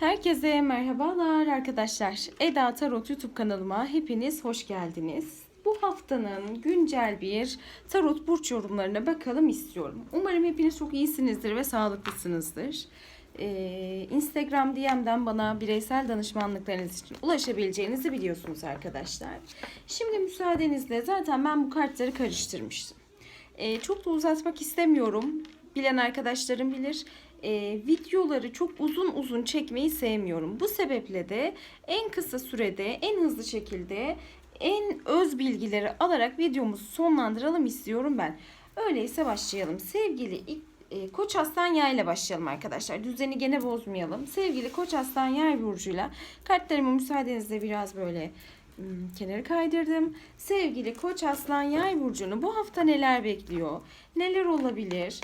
Herkese merhabalar arkadaşlar. Eda Tarot YouTube kanalıma hepiniz hoş geldiniz. Bu haftanın güncel bir tarot burç yorumlarına bakalım istiyorum. Umarım hepiniz çok iyisinizdir ve sağlıklısınızdır. Ee, Instagram DM'den bana bireysel danışmanlıklarınız için ulaşabileceğinizi biliyorsunuz arkadaşlar. Şimdi müsaadenizle zaten ben bu kartları karıştırmıştım. Ee, çok da uzatmak istemiyorum. Bilen arkadaşlarım bilir. Ee, videoları çok uzun uzun çekmeyi sevmiyorum. Bu sebeple de en kısa sürede, en hızlı şekilde, en öz bilgileri alarak videomuzu sonlandıralım istiyorum ben. Öyleyse başlayalım. Sevgili e, Koç Aslan Yay ile başlayalım arkadaşlar. Düzeni gene bozmayalım. Sevgili Koç Aslan Yay burcuyla kartlarımı müsaadenizle biraz böyle kenarı kaydırdım. Sevgili Koç Aslan Yay burcunu bu hafta neler bekliyor? Neler olabilir?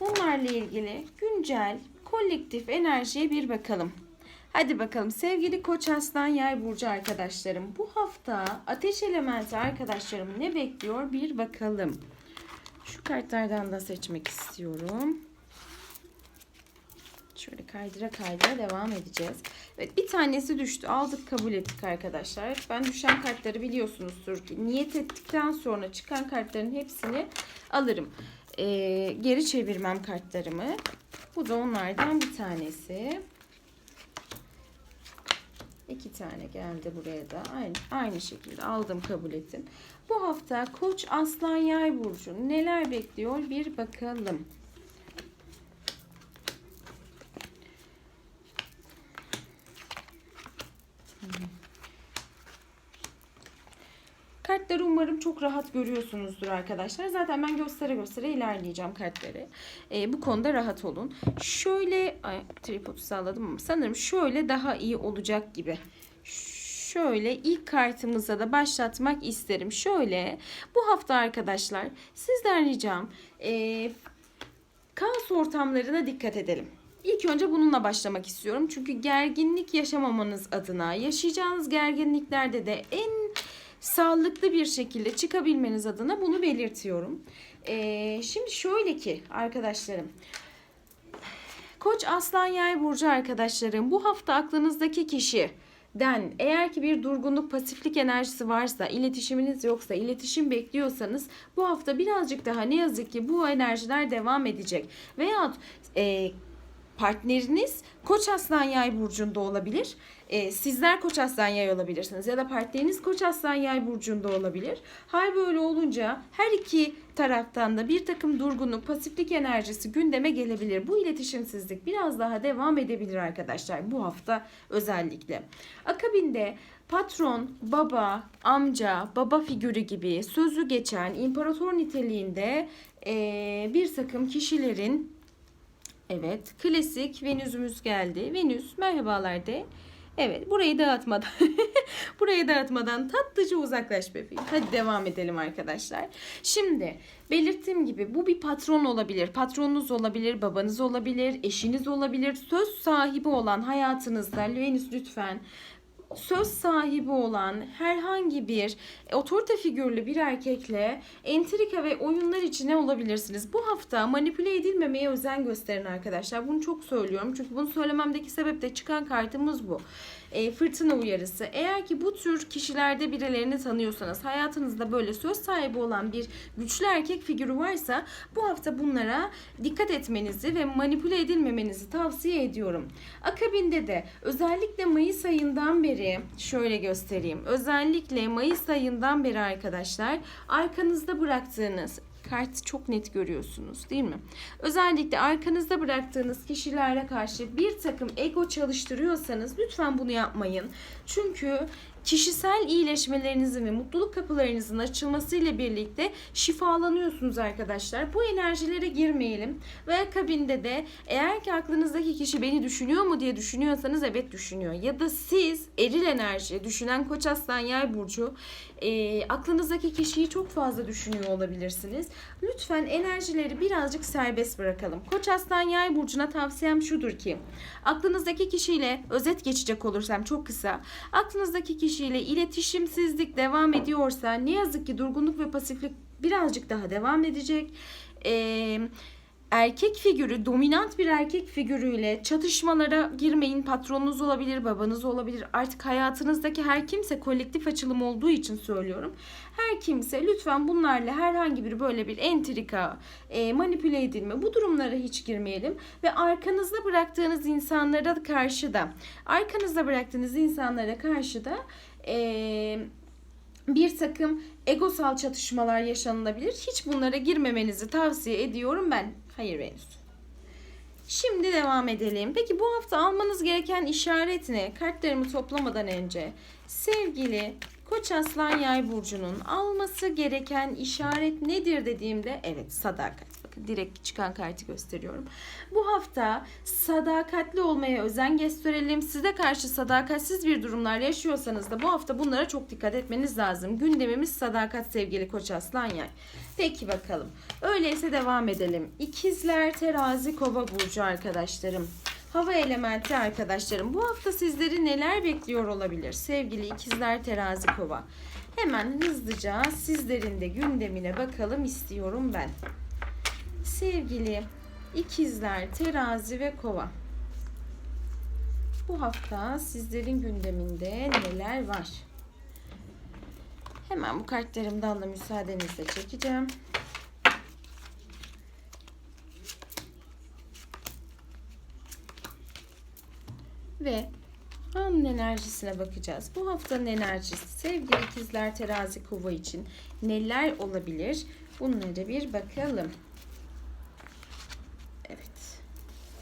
Bunlarla ilgili güncel kolektif enerjiye bir bakalım. Hadi bakalım sevgili Koç Aslan Yay burcu arkadaşlarım. Bu hafta ateş elementi arkadaşlarım ne bekliyor bir bakalım. Şu kartlardan da seçmek istiyorum. Şöyle kaydıra kaydıra devam edeceğiz. Evet bir tanesi düştü. Aldık kabul ettik arkadaşlar. Ben düşen kartları biliyorsunuzdur ki niyet ettikten sonra çıkan kartların hepsini alırım. Ee, geri çevirmem kartlarımı. Bu da onlardan bir tanesi. İki tane geldi buraya da. Aynı, aynı şekilde aldım kabul ettim. Bu hafta Koç Aslan Yay Burcu neler bekliyor bir bakalım. Kartları umarım çok rahat görüyorsunuzdur arkadaşlar. Zaten ben göstere göstere ilerleyeceğim kartları. Ee, bu konuda rahat olun. Şöyle, ay, tripodu salladım ama sanırım şöyle daha iyi olacak gibi. Şöyle ilk kartımıza da başlatmak isterim. Şöyle bu hafta arkadaşlar sizden ricam e, kaos ortamlarına dikkat edelim. İlk önce bununla başlamak istiyorum. Çünkü gerginlik yaşamamanız adına yaşayacağınız gerginliklerde de en sağlıklı bir şekilde çıkabilmeniz adına bunu belirtiyorum. Ee, şimdi şöyle ki arkadaşlarım. Koç Aslan Yay burcu arkadaşlarım bu hafta aklınızdaki kişi den eğer ki bir durgunluk pasiflik enerjisi varsa iletişiminiz yoksa iletişim bekliyorsanız bu hafta birazcık daha ne yazık ki bu enerjiler devam edecek veyahut e, partneriniz Koç Aslan Yay burcunda olabilir. Ee, sizler Koç Aslan Yay olabilirsiniz ya da partneriniz Koç Aslan Yay burcunda olabilir. Hal böyle olunca her iki taraftan da bir takım durgunluk, pasiflik enerjisi gündeme gelebilir. Bu iletişimsizlik biraz daha devam edebilir arkadaşlar bu hafta özellikle. Akabinde patron, baba, amca, baba figürü gibi sözü geçen imparator niteliğinde ee, bir takım kişilerin Evet, klasik Venüs'ümüz geldi. Venüs merhabalar de. Evet, burayı dağıtmadan burayı dağıtmadan tatlıca uzaklaş bebeğim. Hadi devam edelim arkadaşlar. Şimdi belirttiğim gibi bu bir patron olabilir. Patronunuz olabilir, babanız olabilir, eşiniz olabilir. Söz sahibi olan hayatınızda Venüs lütfen söz sahibi olan herhangi bir otorite figürlü bir erkekle entrika ve oyunlar içine olabilirsiniz. Bu hafta manipüle edilmemeye özen gösterin arkadaşlar. Bunu çok söylüyorum. Çünkü bunu söylememdeki sebep de çıkan kartımız bu. E, fırtına uyarısı. Eğer ki bu tür kişilerde birilerini tanıyorsanız, hayatınızda böyle söz sahibi olan bir güçlü erkek figürü varsa bu hafta bunlara dikkat etmenizi ve manipüle edilmemenizi tavsiye ediyorum. Akabinde de özellikle Mayıs ayından beri şöyle göstereyim. Özellikle Mayıs ayından beri arkadaşlar arkanızda bıraktığınız kart çok net görüyorsunuz değil mi? Özellikle arkanızda bıraktığınız kişilere karşı bir takım ego çalıştırıyorsanız lütfen bunu yapmayın. Çünkü kişisel iyileşmelerinizin ve mutluluk kapılarınızın açılmasıyla birlikte şifalanıyorsunuz arkadaşlar. Bu enerjilere girmeyelim. Ve akabinde de eğer ki aklınızdaki kişi beni düşünüyor mu diye düşünüyorsanız evet düşünüyor. Ya da siz eril enerji düşünen koç aslan yay burcu e, aklınızdaki kişiyi çok fazla düşünüyor olabilirsiniz. Lütfen enerjileri birazcık serbest bırakalım. Koç aslan yay burcuna tavsiyem şudur ki aklınızdaki kişiyle özet geçecek olursam çok kısa aklınızdaki kişiyle iletişimsizlik devam ediyorsa ne yazık ki durgunluk ve pasiflik birazcık daha devam edecek. Eee erkek figürü, dominant bir erkek figürüyle çatışmalara girmeyin. Patronunuz olabilir, babanız olabilir. Artık hayatınızdaki her kimse kolektif açılım olduğu için söylüyorum. Her kimse lütfen bunlarla herhangi bir böyle bir entrika, e, manipüle edilme bu durumlara hiç girmeyelim. Ve arkanızda bıraktığınız insanlara karşı da, arkanızda bıraktığınız insanlara karşı da e, bir takım egosal çatışmalar yaşanılabilir. Hiç bunlara girmemenizi tavsiye ediyorum ben. Hayır Venüs. Şimdi devam edelim. Peki bu hafta almanız gereken işaret ne? Kartlarımı toplamadan önce sevgili Koç Aslan Yay burcunun alması gereken işaret nedir dediğimde evet sadakat. Direkt çıkan kartı gösteriyorum. Bu hafta sadakatli olmaya özen gösterelim. Size karşı sadakatsiz bir durumlar yaşıyorsanız da bu hafta bunlara çok dikkat etmeniz lazım. Gündemimiz sadakat sevgili Koç Aslan Yay. Peki bakalım. Öyleyse devam edelim. İkizler, Terazi, Kova burcu arkadaşlarım. Hava elementi arkadaşlarım. Bu hafta sizleri neler bekliyor olabilir? Sevgili ikizler, terazi, kova. Hemen hızlıca sizlerin de gündemine bakalım istiyorum ben. Sevgili ikizler, terazi ve kova. Bu hafta sizlerin gündeminde neler var? Hemen bu kartlarımdan da müsaadenizle çekeceğim. ve anın enerjisine bakacağız. Bu haftanın enerjisi sevgili ikizler terazi kova için neler olabilir? Bunlara bir bakalım. Evet.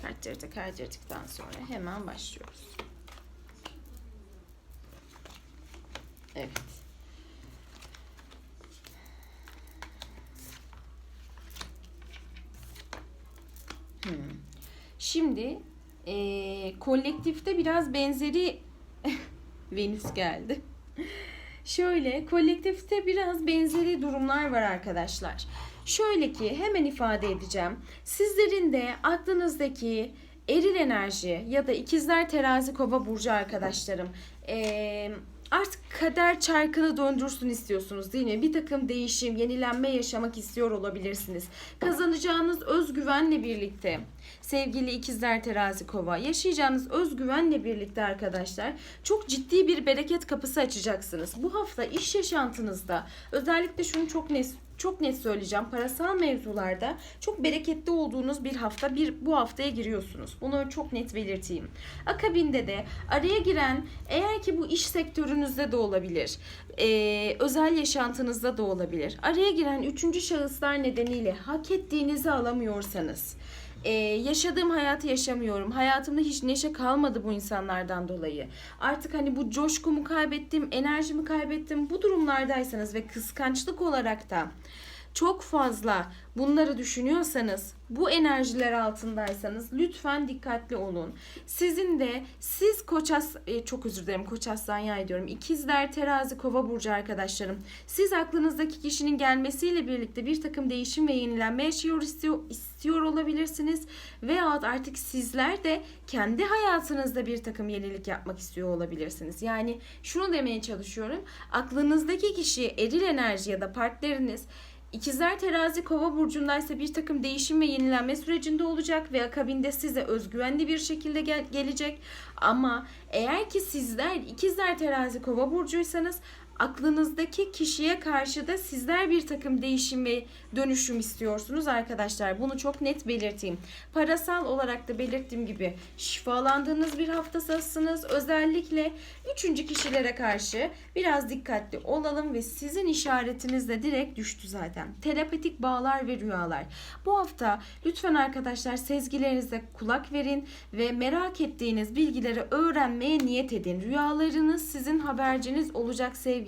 Da kaydırdıktan sonra hemen başlıyoruz. Evet. Hmm. Şimdi e, kolektifte biraz benzeri Venüs geldi. Şöyle kolektifte biraz benzeri durumlar var arkadaşlar. Şöyle ki hemen ifade edeceğim. Sizlerin de aklınızdaki eril enerji ya da ikizler terazi kova burcu arkadaşlarım eee artık kader çarkını döndürsün istiyorsunuz değil mi? Bir takım değişim, yenilenme yaşamak istiyor olabilirsiniz. Kazanacağınız özgüvenle birlikte sevgili ikizler terazi kova yaşayacağınız özgüvenle birlikte arkadaşlar çok ciddi bir bereket kapısı açacaksınız. Bu hafta iş yaşantınızda özellikle şunu çok net çok net söyleyeceğim. Parasal mevzularda çok bereketli olduğunuz bir hafta bir bu haftaya giriyorsunuz. Bunu çok net belirteyim. Akabinde de araya giren eğer ki bu iş sektörünüzde de olabilir. E, özel yaşantınızda da olabilir. Araya giren üçüncü şahıslar nedeniyle hak ettiğinizi alamıyorsanız ee, yaşadığım hayatı yaşamıyorum. Hayatımda hiç neşe kalmadı bu insanlardan dolayı. Artık hani bu coşkumu kaybettim, enerjimi kaybettim. Bu durumlardaysanız ve kıskançlık olarak da çok fazla bunları düşünüyorsanız, bu enerjiler altındaysanız lütfen dikkatli olun. Sizin de siz koças e, çok özür dilerim koç aslan yay diyorum. İkizler, terazi, kova burcu arkadaşlarım. Siz aklınızdaki kişinin gelmesiyle birlikte bir takım değişim ve yenilenme yaşıyor istiyor, istiyor olabilirsiniz. Veyahut artık sizler de kendi hayatınızda bir takım yenilik yapmak istiyor olabilirsiniz. Yani şunu demeye çalışıyorum. Aklınızdaki kişi eril enerji ya da partneriniz İkizler terazi kova burcundaysa bir takım değişim ve yenilenme sürecinde olacak ve akabinde size özgüvenli bir şekilde gel- gelecek. Ama eğer ki sizler ikizler terazi kova burcuysanız aklınızdaki kişiye karşı da sizler bir takım değişim ve dönüşüm istiyorsunuz arkadaşlar. Bunu çok net belirteyim. Parasal olarak da belirttiğim gibi şifalandığınız bir haftasınız. Özellikle üçüncü kişilere karşı biraz dikkatli olalım ve sizin işaretiniz de direkt düştü zaten. Telepatik bağlar ve rüyalar. Bu hafta lütfen arkadaşlar sezgilerinize kulak verin ve merak ettiğiniz bilgileri öğrenmeye niyet edin. Rüyalarınız sizin haberciniz olacak sevgili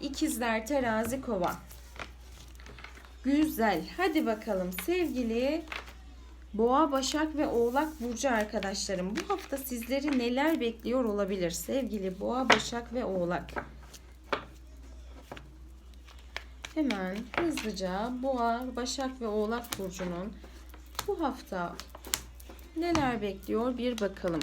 ikizler terazi kova. Güzel. Hadi bakalım sevgili Boğa, Başak ve Oğlak burcu arkadaşlarım. Bu hafta sizleri neler bekliyor olabilir sevgili Boğa, Başak ve Oğlak? Hemen hızlıca Boğa, Başak ve Oğlak burcunun bu hafta neler bekliyor bir bakalım.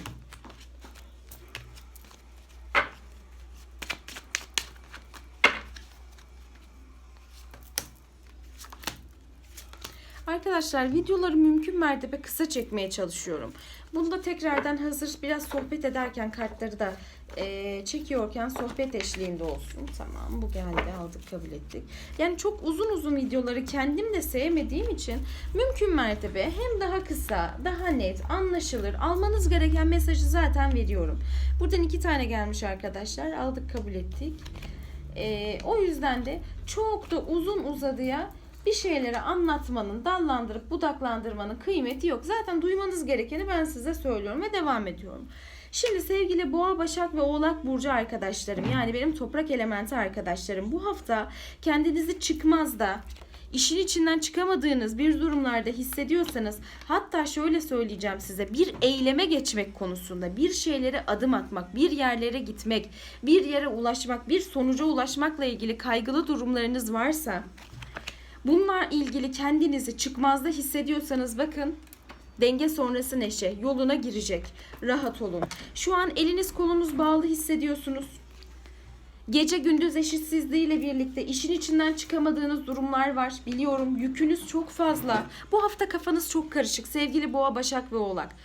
Arkadaşlar videoları mümkün mertebe kısa çekmeye çalışıyorum. Bunda tekrardan hazır biraz sohbet ederken kartları da e, çekiyorken sohbet eşliğinde olsun. Tamam bu geldi aldık kabul ettik. Yani çok uzun uzun videoları kendim de sevmediğim için mümkün mertebe hem daha kısa, daha net, anlaşılır, almanız gereken mesajı zaten veriyorum. Buradan iki tane gelmiş arkadaşlar. Aldık kabul ettik. E, o yüzden de çok da uzun uzadıya bir şeyleri anlatmanın, dallandırıp budaklandırmanın kıymeti yok. Zaten duymanız gerekeni ben size söylüyorum ve devam ediyorum. Şimdi sevgili Boğa, Başak ve Oğlak Burcu arkadaşlarım yani benim toprak elementi arkadaşlarım bu hafta kendinizi çıkmazda, işin içinden çıkamadığınız bir durumlarda hissediyorsanız hatta şöyle söyleyeceğim size bir eyleme geçmek konusunda bir şeylere adım atmak, bir yerlere gitmek, bir yere ulaşmak, bir sonuca ulaşmakla ilgili kaygılı durumlarınız varsa Bununla ilgili kendinizi çıkmazda hissediyorsanız bakın denge sonrası neşe yoluna girecek. Rahat olun. Şu an eliniz kolunuz bağlı hissediyorsunuz. Gece gündüz eşitsizliğiyle birlikte işin içinden çıkamadığınız durumlar var. Biliyorum yükünüz çok fazla. Bu hafta kafanız çok karışık sevgili boğa, başak ve oğlak.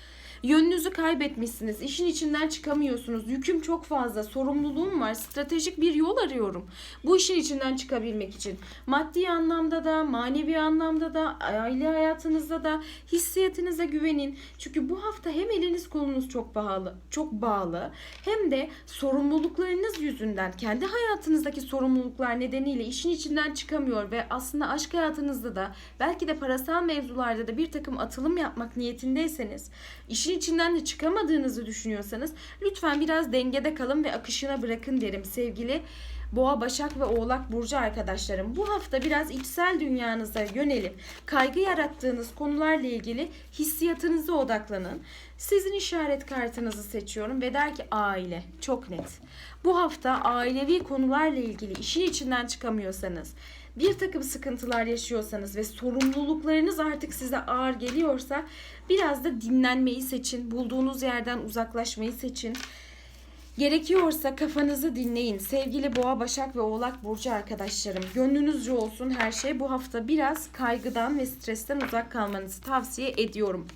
Yönünüzü kaybetmişsiniz. işin içinden çıkamıyorsunuz. Yüküm çok fazla. Sorumluluğum var. Stratejik bir yol arıyorum. Bu işin içinden çıkabilmek için. Maddi anlamda da, manevi anlamda da, aile hayatınızda da hissiyatınıza güvenin. Çünkü bu hafta hem eliniz kolunuz çok bağlı, çok bağlı hem de sorumluluklarınız yüzünden kendi hayatınızdaki sorumluluklar nedeniyle işin içinden çıkamıyor ve aslında aşk hayatınızda da belki de parasal mevzularda da bir takım atılım yapmak niyetindeyseniz işin içinden de çıkamadığınızı düşünüyorsanız lütfen biraz dengede kalın ve akışına bırakın derim sevgili Boğa, Başak ve Oğlak Burcu arkadaşlarım. Bu hafta biraz içsel dünyanıza yönelip kaygı yarattığınız konularla ilgili hissiyatınıza odaklanın. Sizin işaret kartınızı seçiyorum ve der ki aile. Çok net. Bu hafta ailevi konularla ilgili işin içinden çıkamıyorsanız, bir takım sıkıntılar yaşıyorsanız ve sorumluluklarınız artık size ağır geliyorsa biraz da dinlenmeyi seçin. Bulduğunuz yerden uzaklaşmayı seçin. Gerekiyorsa kafanızı dinleyin. Sevgili Boğa, Başak ve Oğlak Burcu arkadaşlarım. Gönlünüzce olsun her şey. Bu hafta biraz kaygıdan ve stresten uzak kalmanızı tavsiye ediyorum.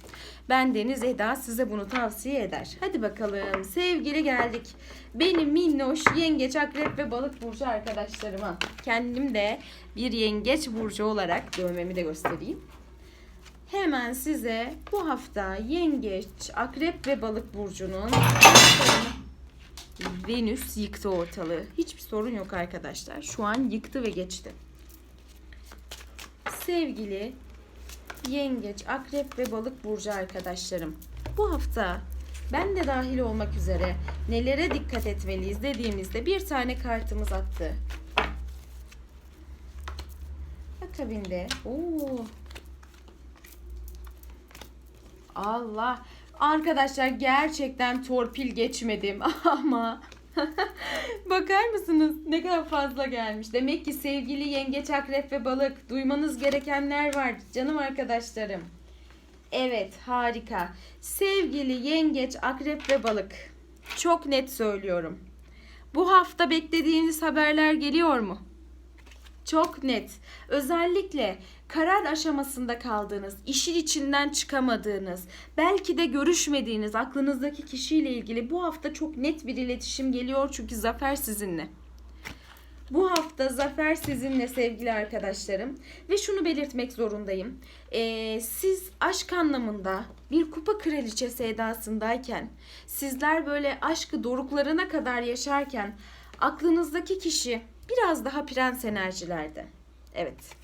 Ben Deniz Eda size bunu tavsiye eder. Hadi bakalım sevgili geldik. Benim minnoş yengeç, akrep ve balık burcu arkadaşlarıma. Kendim de bir yengeç burcu olarak dövmemi de göstereyim. Hemen size bu hafta yengeç, akrep ve balık burcunun Venüs yıktı ortalığı. Hiçbir sorun yok arkadaşlar. Şu an yıktı ve geçti. Sevgili yengeç, akrep ve balık burcu arkadaşlarım. Bu hafta ben de dahil olmak üzere nelere dikkat etmeliyiz dediğimizde bir tane kartımız attı. Akabinde oo. Allah Arkadaşlar gerçekten torpil geçmedim ama bakar mısınız ne kadar fazla gelmiş. Demek ki sevgili yengeç, akrep ve balık duymanız gerekenler var canım arkadaşlarım. Evet harika. Sevgili yengeç, akrep ve balık. Çok net söylüyorum. Bu hafta beklediğiniz haberler geliyor mu? Çok net. Özellikle karar aşamasında kaldığınız, işin içinden çıkamadığınız, belki de görüşmediğiniz aklınızdaki kişiyle ilgili bu hafta çok net bir iletişim geliyor çünkü zafer sizinle. Bu hafta zafer sizinle sevgili arkadaşlarım ve şunu belirtmek zorundayım. Ee, siz aşk anlamında bir kupa kraliçesi edasındayken, sizler böyle aşkı doruklarına kadar yaşarken aklınızdaki kişi biraz daha prens enerjilerde. Evet.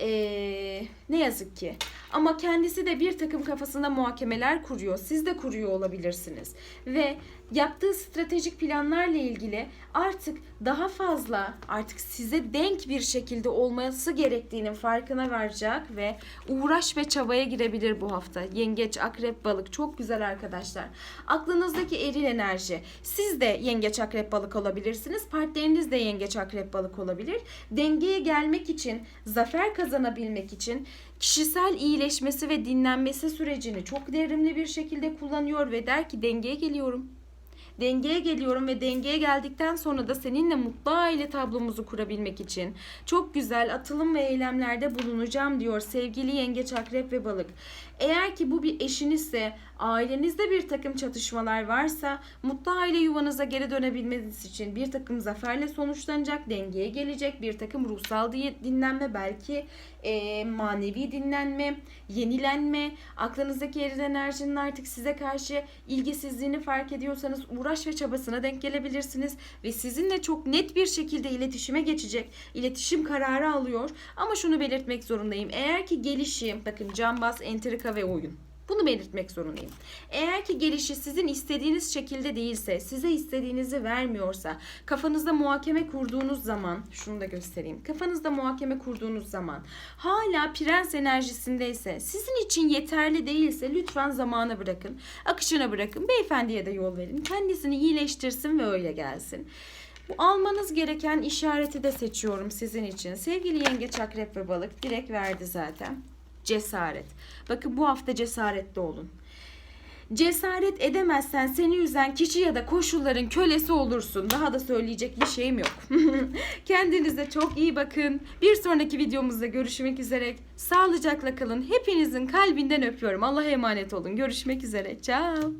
Ee, ne yazık ki. Ama kendisi de bir takım kafasında muhakemeler kuruyor. Siz de kuruyor olabilirsiniz. Ve yaptığı stratejik planlarla ilgili artık daha fazla artık size denk bir şekilde olması gerektiğinin farkına varacak ve uğraş ve çabaya girebilir bu hafta. Yengeç, akrep, balık çok güzel arkadaşlar. Aklınızdaki eril enerji. Siz de yengeç, akrep, balık olabilirsiniz. Partneriniz de yengeç, akrep, balık olabilir. Dengeye gelmek için, zafer kazanabilmek için kişisel iyileşmesi ve dinlenmesi sürecini çok devrimli bir şekilde kullanıyor ve der ki dengeye geliyorum Dengeye geliyorum ve dengeye geldikten sonra da seninle mutlu aile tablomuzu kurabilmek için çok güzel atılım ve eylemlerde bulunacağım diyor sevgili yengeç, akrep ve balık. Eğer ki bu bir eşinizse, ailenizde bir takım çatışmalar varsa mutlu aile yuvanıza geri dönebilmeniz için bir takım zaferle sonuçlanacak, dengeye gelecek bir takım ruhsal di- dinlenme, belki e, manevi dinlenme, yenilenme, aklınızdaki eril enerjinin artık size karşı ilgisizliğini fark ediyorsanız uğraş ve çabasına denk gelebilirsiniz ve sizinle çok net bir şekilde iletişime geçecek, iletişim kararı alıyor. Ama şunu belirtmek zorundayım. Eğer ki gelişi, bakın cambaz, entrika ve oyun. Bunu belirtmek zorundayım. Eğer ki gelişi sizin istediğiniz şekilde değilse, size istediğinizi vermiyorsa, kafanızda muhakeme kurduğunuz zaman, şunu da göstereyim. Kafanızda muhakeme kurduğunuz zaman hala prens enerjisindeyse, sizin için yeterli değilse lütfen zamana bırakın. Akışına bırakın. Beyefendiye de yol verin. Kendisini iyileştirsin ve öyle gelsin. Bu almanız gereken işareti de seçiyorum sizin için. Sevgili yengeç, akrep ve balık direkt verdi zaten. Cesaret. Bakın bu hafta cesaretli olun. Cesaret edemezsen seni üzen kişi ya da koşulların kölesi olursun. Daha da söyleyecek bir şeyim yok. Kendinize çok iyi bakın. Bir sonraki videomuzda görüşmek üzere. Sağlıcakla kalın. Hepinizin kalbinden öpüyorum. Allah'a emanet olun. Görüşmek üzere. Ciao.